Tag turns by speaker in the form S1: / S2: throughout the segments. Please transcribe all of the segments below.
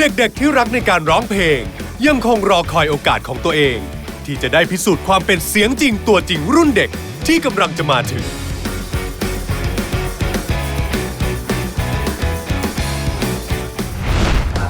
S1: เด็กๆที่รักในการร้องเพลง ยังคงรอคอยโอกาสของตัวเอง ที่จะได้พิสูจน์ความเป็นเสียงจริงตัวจริงรุ่นเด็กที่กำลังจะมาถึง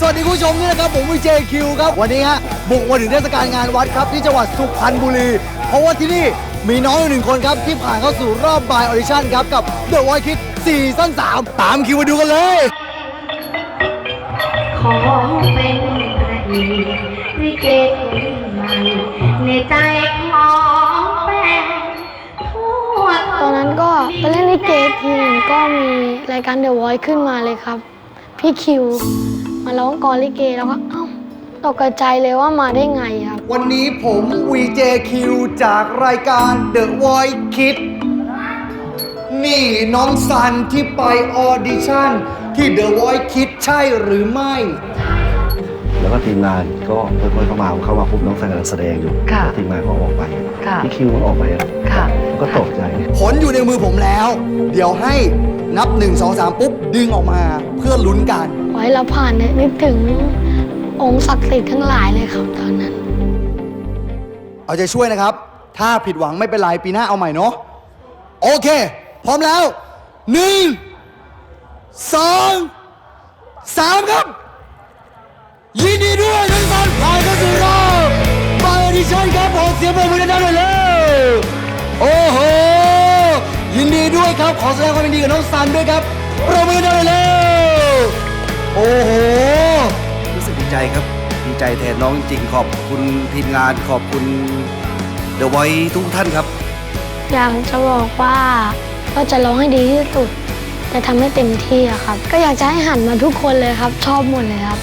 S2: สวัสดีคุณผู้ชมนี่นะครับผมวีเจคิวครับ วันนี้ฮะบุกมาถึงเทศกาลงานวัดครับที่จังหวัดสุพรรณบุรี เพราะว่าที่นี่มีน้องอยู่หนึ่งคนครับ ที่ผ่านเข้าสู่รอบบายออดิชั่นครับ กับ The Voice Kids ซีซั่น3ตามคิวมาดูกันเลย
S3: ขอเป็นพระเอกลิเกคนใหม่ในใจของแฟนทั่ว
S4: ตอนนั้นก็ไปเล่นลิเกทีหนึงก็มีรายการ The Voice ขึ้นมาเลยครับ พี่คิว มาร้องกลอนลิเกแล้วก็เอ้าตกใจเลยว่ามาได้ไงครับ
S2: วันนี้ผม VJQ จากรายการ The Voice Kids นี่น้องซันที่ไปออดิชั่น ที่ The Voice Kids ใช่หรือไม่
S5: แล้วก็ทีมงานก็ค่อยๆเข้ามาเข้ามาปุ๊บน้องแฟนกำลังแสดงอยู่
S6: ค่ะ
S5: แล้วทีมงานก็ออกไป
S6: ค่ะ
S5: พี่คิวมันออกไปอะ
S6: ค่ะ
S5: ก็ตกใจ
S2: ผลอยู่ในมือผมแล้ว เดี๋ยวให้นับ 1 2 3 ปุ๊บ ดึงออกมาเพื่อลุ้นกัน
S4: ขอให้เราผ่านเนี่ยนึกถึงองค์ศักดิ์สิทธิ์ทั้งหลายเลยครับตอนนั้น
S2: เอาใจช่วยนะครับ ถ้าผิดหวังไม่เป็นไรปีหน้าเอาใหม่เนาะ โอเค พร้อมแล้วหนึ่ง สองสามครับ ยินดีด้วยน้องสันผ่านเข้าสู่รอบไปออดิชั่นครับผมเสียงปรบมือดังๆหน่อยเร็วโอ้โห ยินดีด้วยครับ ขอแสดงความยินดีกับน้องสันด้วยครับปรบมือดังๆหน่อยเร็วโอ้โห
S7: รู้สึกดีใจครับ ดีใจแทนน้องจริงๆขอบคุณทีมงานขอบคุณเดอะไวทุกท่านครับ
S4: อยากจะบอกว่าก็จะร้องให้ดีที่สุด จะทำให้เต็มที่ครับ ก็อยากจะให้หันมาทุกคนเลยครับ ชอบหมดเลยครับ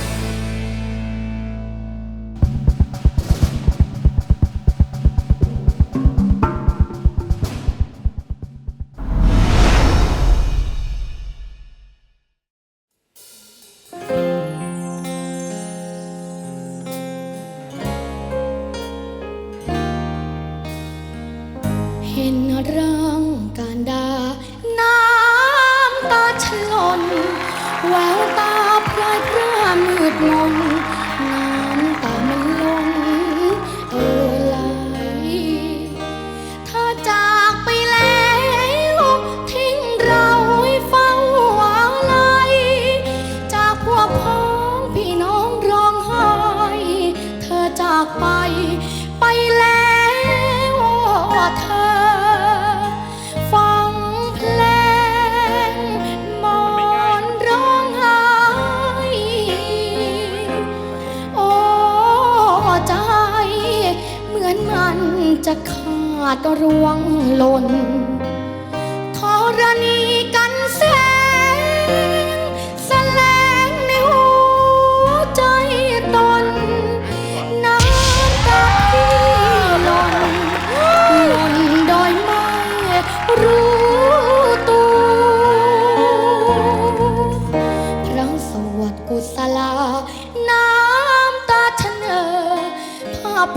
S4: าาดร่วงหล่นธรณีกัน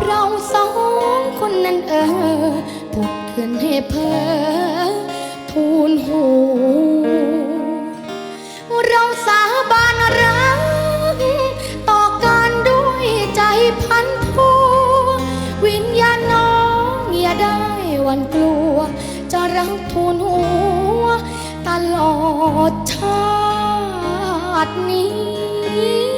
S4: เราสองคนนั้นเออปลุกขึ้นให้เพอทูลหู เราสาบานรัก ต่อกันด้วยใจพันพัววิญญาณน้องอย่าได้วันกลัว จะรักทูลหัว ตลอดชาตินี้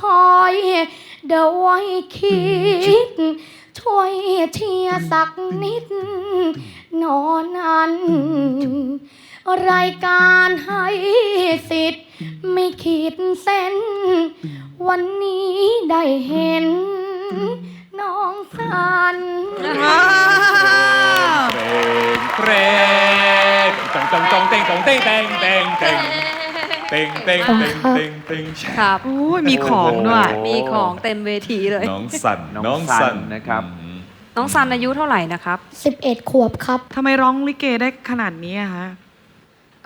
S8: ค
S4: อยเดาไว้คิด ช่วยเชียสักนิดนอนนั้นรายการให้สิทธิ์ไม่ขีดเส้น วันนี้ได้เห็น น้องสัน
S8: เพลงเพลงจงจงเต็งจงเต็งเต็งเต็งเต็ง
S6: เต็งเต็งเต็งเต็งเต็ง
S9: ครับ
S10: โอ้ยมีของด้วย
S9: มีของเต็มเวทีเลย
S6: น้องสัน
S8: น้
S6: น้
S8: อ
S6: องง
S8: สั
S6: สั
S8: น
S6: น
S8: นะครับ
S6: อืม
S9: น้องซันอายุเท่าไหร่นะครับ
S11: 11 ขวบครับ
S10: ทำไมร้องลิเกได้ขนาดนี้อะคะ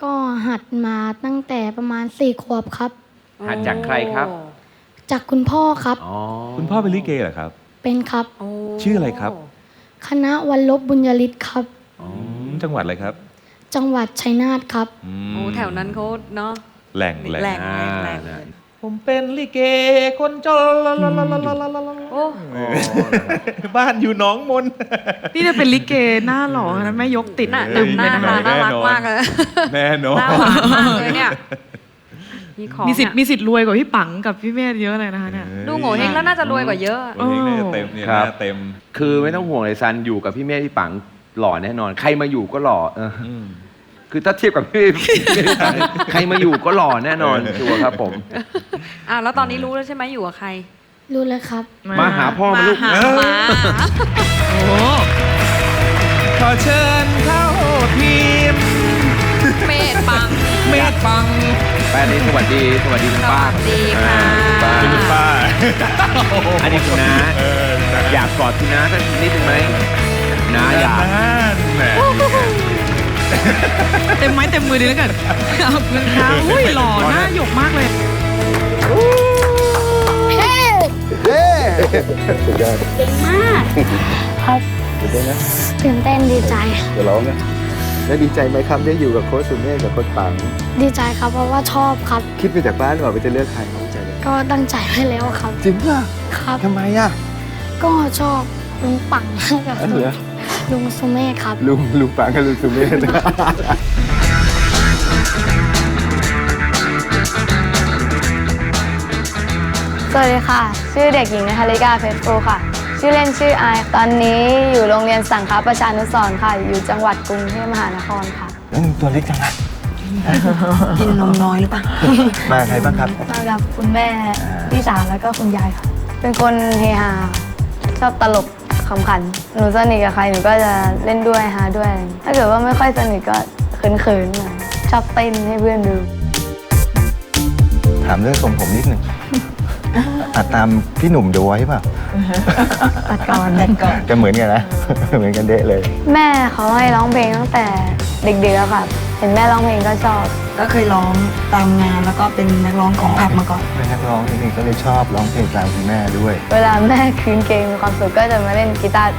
S11: ก็หัดมาตั้งแต่ประมาณ 4 ขวบครับ
S8: หัดจากใครครับ
S11: จากคุณพ่อครับ
S8: อ๋อ
S6: คุณพ่อเป็นลิเกเหรอครับ
S11: เป็นครับ
S9: โอ้
S6: ชื่ออะไรครับ
S11: คณะวันลบบุญยฤทธิ์ครับ
S6: อืมจังหวัดอะไรครับ
S11: จังหวัดชัยนาทครับ
S6: อืม
S9: โอ้แถวนั้นเขาเนาะ
S6: แหล่งแหล่ง
S9: แหล่ง
S8: อ่า
S9: แหล่ง
S8: นะ
S6: ผมเป็นลิเกคนจน
S9: โอ้
S6: บ้านอยู่หน้องมน
S10: นี่จะเป็นลิเกหน้าหล่อนะแม่ยกติด
S9: หน้า
S6: เอ้ย
S9: หน้า
S6: แน่นอน
S9: ตาน่ารัก
S6: แน่นอน
S9: มากเลย
S6: แน่นอน
S9: หน้าหวานมากเลยเนี่ยมีของ
S10: มีสิทธิ์
S9: อะ
S10: มีสิทธิ์รวยกว่าพี่ปังกับพี่เมธเยอะเลยนะคะเนี่ย
S9: ดูโง่เฮงแล้วน่าจะรวยกว่าเยอะ
S6: โอ้โหน่าจะเต็มเนี่ย
S8: ครับ
S6: น่าเต็ม
S8: คือไม่ต้องห่วงเลยซันอยู่กับพี่เมฆพี่ปังหล่อแน่นอน ใครมาอยู่ก็หล่อเออ
S6: อืม
S8: คือถ้าเทียบกับพี่พีใครมาอยู่ก็หล่อแน่นอนชัวร์ครับผม
S9: อะแล้วตอนนี้รู้แล้วใช่ไหมอยู่กับใคร
S11: รู้แล้วครับ
S8: มาหาพ่อมาลูก
S9: หาหมา
S10: โอ้
S6: ขอเชิญเข้าทีม
S9: เมธปัง
S6: เมฆปัง
S8: แป้นี้สวัสดีสวัสดีคุณ
S9: ส
S8: ป้า
S9: วัสดีค่ะ
S8: อ่า
S6: คุณป้า
S8: อันนี้คุณน้า
S6: เออนะ
S8: อยากกอดคุณน้าสักนิดนึงไหม
S10: เต็มไม้เต็มมือดีแล้วกันขอบคุณค่ะอุ้ยหล่อหน้าหยกมากเลย
S5: เฮ้
S11: เก่งมากครับตื่นเต้นดีใจ
S12: จะร้องนะแล้วดีใจไหมครับได้อยู่กับโค้ชสุเมฆกับโค้ชปัง
S11: ดีใจครับเพราะว่าชอบครับ
S12: คิดไปจากบ้านว่าจะเลือกใครเข้าใจเลย
S11: ก็ตั้งใจไว้แล้วครับ
S12: จริงป่ะ
S11: ครับ
S12: ทำไมอะ
S11: ก็ชอบลุงปังกับ
S12: อ๋อเหรอ
S11: ลุงสุเมฆครับ
S12: ลุงลุงปังกับลุงสุเมฆ
S3: สวัสดีค่ะ ชื่อเด็กหญิงนทริกาเพชรฟูค่ะ ชื่อเล่นชื่อไอายตอนนี้อยู่โรงเรียนสังฆประชานุสรณ์ค่ะ อยู่จังหวัดกรุงเทพมหานครค่ะ
S12: แล้วตัวเล็กจังนะ
S10: กินนมน้อยหรือเปล่า
S12: มาใครบ้างครับ
S3: มากับคุณแม่พี่สาวแล้วก็คุณยายค่ะ เป็นคนเฮฮาชอบตลก ขำขัน หนูสนิทกับใครหนูก็จะเล่นด้วยฮาด้วย ถ้าเกิดว่าไม่ค่อยสนิทก็เขินๆหน่อยชอบเต้นให้เพื่อนดู
S12: ถามเรื่องทรงผมนิดหนึ่งอัดตามพี่หนุ่มเดอะไว้ป่ะ
S3: ตัดก่อนตัดก่อน
S12: จะเหมือนกันนะ เหมือนกันเดะเลย
S3: แม่เขาให้ร้องเพลงตั้งแต่เด็กๆแล้วค่ะ เห็นแม่ร้องเพลงก็ชอบ
S13: ก็เคยร้องตามงานแล้วก็เป็นนักร้องของผับมาก่อน
S12: เป็นนักร้องนี่ก็เลยชอบร้องเพลงตามคุณแม่ด้วย
S3: เวลาแม่คืนเกมมีความสุขก็จะมาเล่นกีตาร์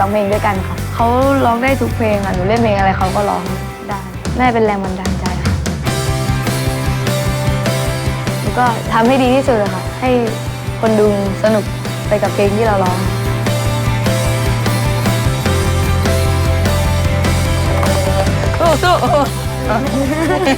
S3: ร้องเพลงด้วยกันค่ะเขาร้องได้ทุกเพลงอะหนูเล่นเพลงอะไรเขาก็ร้องได้แม่เป็นแรงบันดาลใจค่ะหนูก็ทำให้ดีที่สุดเลยค่ะ ให้คนดูสนุกไปกับเพลงที่เราร้อง
S11: ย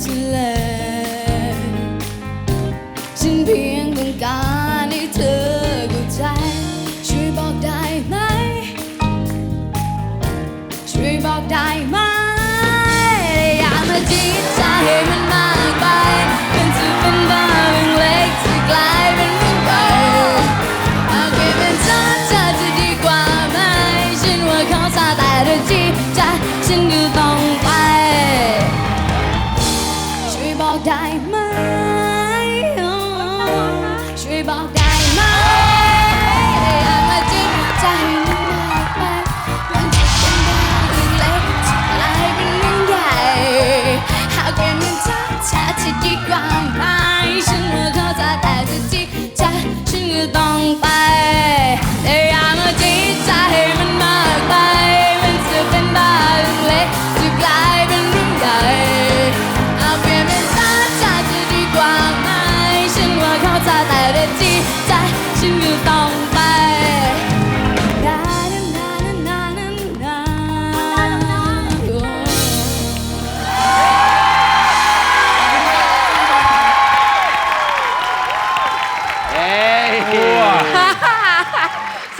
S11: ทษฉันเลยฉันเพียงต้องการให้เธอเข้าใจ ช่วยบอกได้ไหม ช่วยบอกได้ไหม อย่ามาจีบใจให้มันมากไปมันจะเป็นบ้าเรื่องเล็กจะกลายเป็นเรื่องใหญ่เอาก็บเป็นฉันเธอจะดีกว่าไหม ฉันว่าเขาจะแต่เธอจีบใจฉันก็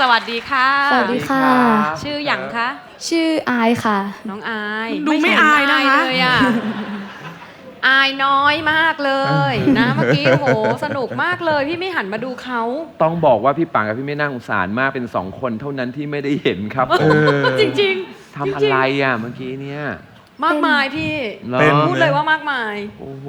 S9: สวัสดีค่ะ
S3: สวัสดีค่ะ
S9: ชื่อหยังคะ
S3: ชื่ออายค่ะ
S9: น้องอาย
S10: ดูไม่
S9: เห็
S10: อายนะคะ
S9: เลยอะ อายน้อยมากเลยนะเมื่อกี้โอ้โหสนุกมากเลย พี่ไม่หันมาดูเขา
S8: ต้องบอกว่าพี่ปังกับพี่เมฆน่าสงสารมากเป็นสองคนเท่านั้นที่ไม่ได้เห็นครับผม
S9: จริง
S8: ทำอะไรอะเมื่อกี้เนี่ย
S9: ๆ มากมายพี่
S8: หรอ
S6: เป็น
S9: พูดเลยว่ามากมาย
S8: โอ้โห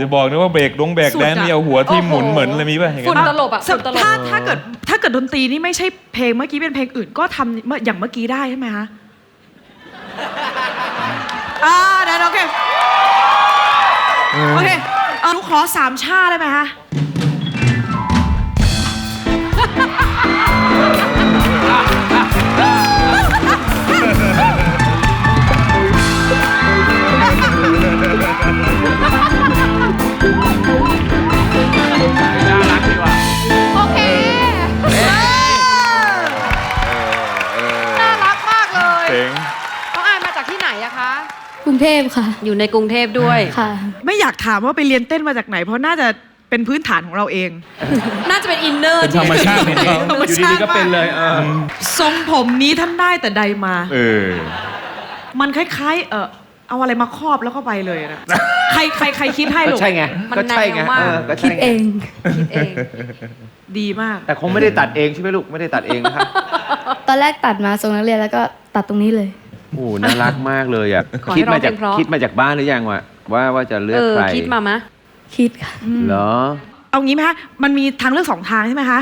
S6: จะบอกนะว่าเบรกดงเบรก
S9: สุด
S6: แด
S9: อะ
S6: นนี่เอาหัวที่หมุน
S9: โอ้โห
S6: เหมือนเลยมีป่ะอย่าง
S9: ฝุ่น
S6: นั้น
S9: ตลบอะฝุ่นตลบ
S10: ถ้าถ้าเกิดถ้าเกิดดนตรีนี่ไม่ใช่เพลงเมื่อกี้เป็นเพลงอื่นก็ทำเมื่ออย่างเมื่อกี้ได้ใช่ไหมคะอ่าเดี๋ยวโอเคโอเคเอ่อหนูขอสามชาได้ไหมคะ
S9: เท
S3: พค่ะ
S9: อยู่ในกรุงเทพด้วย
S3: ค่ะ
S10: ไม่อยากถามว่าไปเรียนเต้นมาจากไหน เพราะน่าจะเป็นพื้นฐานของเราเอง
S9: น่าจะเป็นอินเนอร์
S6: เป็นธรรมชาติของเขา
S10: ธรรม
S8: อยู่
S10: ชา
S8: ดี
S10: ติ
S8: ๆก็เป็นเลยเออ
S10: ทรงผมนี้ท่านได้แต่ใดมา
S6: เออ
S10: มันคล้ายๆ เออเอาอะไรมาครอบแล้วก็ไปเลยนะ ใครใครใครคิดให้
S8: ก็
S10: ลูก
S8: ใช่ไง
S9: มัน
S8: ก็ใช่ไง
S9: แนวมาก
S8: เออก็
S3: คิ
S8: ใช่
S3: ด
S8: ไง
S3: เอง
S9: คิดเอง
S10: ดีมาก
S8: แต่คงไม่ได้ตัดเองใช่ไหมลูก ไม่ได้ตัดเองนะครับ
S3: ตอนแรกตัดมาทรงนักเรียนแล้วก็ตัดตรงนี้เลย
S8: โอ้โหน่ารักมากเลยอะ
S9: ขอให้
S8: คิดมาจาก
S9: ร้องเพลงเพราะ
S8: คิดมาจากบ้านหรือยังวะว่าว่าจะเลือ
S9: เอกอ
S8: ใคร
S9: คิดมามะ
S3: คิดค่ะ
S8: เหรอ
S10: เอางี้ไหมคะ มันมีทางเลือกสองทางใช่ไหมคะ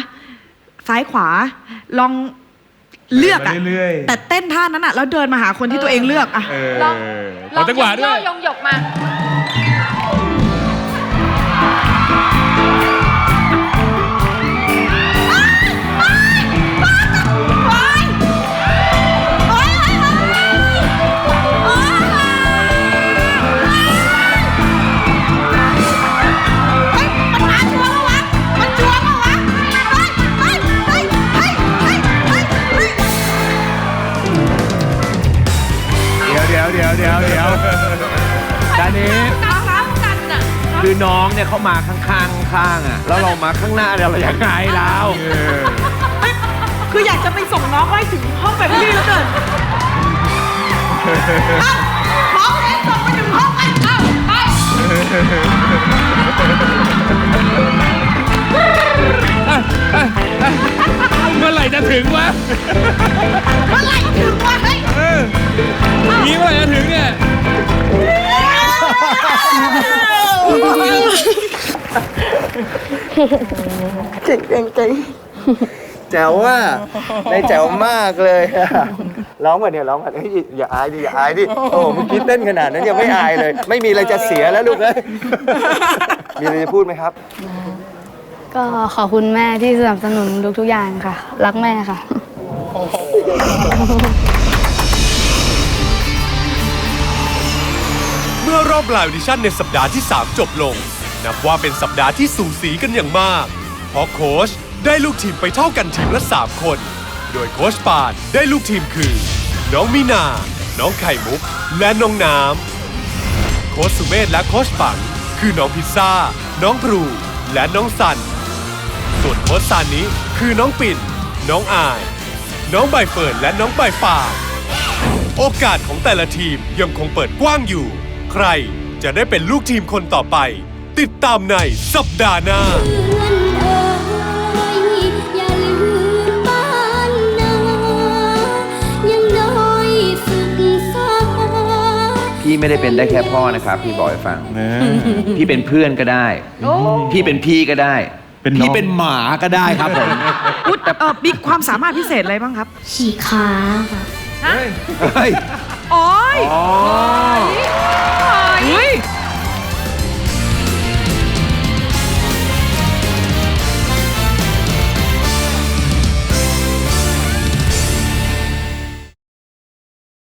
S10: ซ้ายขวา ลองเลือกอะ
S6: เดินมาเรื่อยๆ
S10: แต่เต้นท่านั้นอะแล้วเดินมาหาคนที่ตัวเองเลือกอะ
S6: เออ
S9: ลอง
S6: ขอจังหวะด้วย
S9: ลองยกย่อยงหยกมา
S8: ดี๋ยวเดี๋ยวเดี๋ยวเดี๋ยวเดี๋ยวดานี้
S9: ตาซ้ำกันน่ะ
S8: คือน้องเนี่ยเขามาข้างๆข้างๆอะแล้วเรามาข้างหน้าเนี่ยเรายังไงเรา
S10: คืออยากจะไปส่งน้องไว้ถึงห้องแบบนี้แล้วเกินเอ้าน้องเล่นส่งไปถึงห้องไปเอ้าไป
S6: เมื่อไหร่จะ ถึงวะ
S10: เมื่อไหร่ถึงวะเฮ้ย
S6: เอองี้เมื่อไหร่จะถึงเนี่ย
S2: แจ๋วว่าในแจ๋วมากเลยอะร้องมาเนี่ยร้องมาเฮ้ยอย่าอายดิอย่าอายดิโอ้โหเมื่อกี้เต้นขนาดนั้นยังไม่อายเลย ไม่มีอะไรจะเสียแล้วลูกเอ้ยมีอะไรจะพูดไหมครับ
S3: ก็ขอบคุณแม่ที่สนับสนุนทุกๆอย่างค่ะ รักแม่ค่ะ
S1: เมื่อรอบลฟ์ออดิชั่นในสัปดาห์ที่ 3 จบลง นับว่าเป็นสัปดาห์ที่สูสีกันอย่างมาก เพราะโค้ชได้ลูกทีมไปเท่ากันทีมละ 3 คน โดยโค้ชปานได้ลูกทีมคือ น้องมีนา น้องไข่มุก และน้องน้ำ โค้ชสุเมธและโค้ชปัง คือน้องพิซซ่า น้องพรู และน้องสัน ส่วนโค้ชซานนี้คือน้องปิ่น น้องอาย น้องใบเฟิร์นและน้องใบฟางโอกาสของแต่ละทีมยังคงเปิดกว้างอยู่ ใครจะได้เป็นลูกทีมคนต่อไป ติดตามในสัปดาห์หน้า
S4: เพื่อนเอ่ยอย่าลืมบ้านนายังน้อยศึกษา
S8: พี่ไม่ได้เป็นได้แค่พ่อนะครับ พี่บอกให้ฟัง พี่เป็นเพื่อนก็ได้ พี่เป็นพี่ก็ได้
S6: เป็นน้อง
S8: พี่เป็นหมาก็ได้ครับผม
S10: อุ๊ยเออมีความสามารถพิเศษอะไรบ้างครับ
S4: ฉีกขาค่ะ
S8: เฮ้ย
S10: โอ้ย
S8: อ๋อ
S10: เฮ้ย